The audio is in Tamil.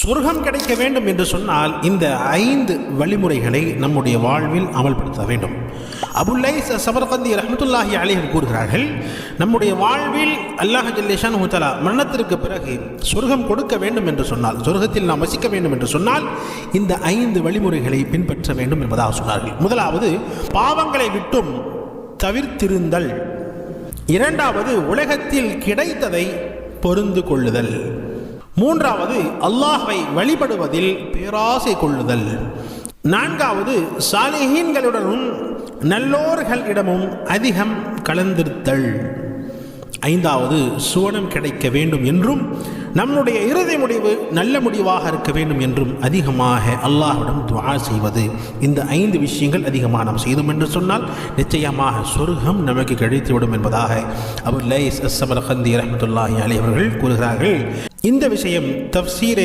சொர்க்கம் கிடைக்க வேண்டும் என்று சொன்னால் இந்த ஐந்து வழிமுறைகளை நம்முடைய வாழ்வில் அமல்படுத்த வேண்டும். அபுல்லை சபர்கந்தி ரஹமத்துல்லாஹி அலிஹம் கூறுகிறார்கள் நம்முடைய வாழ்வில் அல்லாஹ் ஜல்லேஷான் ஹுத்தலா மரணத்திற்கு பிறகு சொர்க்கம் கொடுக்க வேண்டும் என்று சொன்னால் சொர்க்கத்தில் நாம் வசிக்க வேண்டும் என்று சொன்னால் இந்த ஐந்து வழிமுறைகளை பின்பற்ற வேண்டும் என்பதாக சொன்னார்கள். முதலாவது பாவங்களை விட்டும் தவிர்த்திருந்தல். இரண்டாவது உலகத்தில் கிடைத்ததை பொருந்து கொள்ளுதல். மூன்றாவது அல்லாஹை வழிபடுவதில் பேராசை கொள்ளுதல். நான்காவது சாலிஹீன்களுடனும் நல்லோர்களிடமும் அதிகம் கலந்திருத்தல். ஐந்தாவது சுவனம் கிடைக்க வேண்டும் என்றும் நம்முடைய இறுதி முடிவு நல்ல முடிவாக இருக்க வேண்டும் என்றும் அதிகமாக அல்லாஹ்விடம் துவா செய்வது. இந்த ஐந்து விஷயங்கள் அதிகமாக நாம் செய்தோம் என்று சொன்னால் நிச்சயமாக சொர்க்கம் நமக்கு கிடைத்துவிடும் என்பதாக அபுல் லைஸ் அஸ்ஸமர் ஹந்தி ரஹமத்துல்லாஹி அலி அவர்கள் கூறுகிறார்கள். இந்த விஷயம் தப்சீரை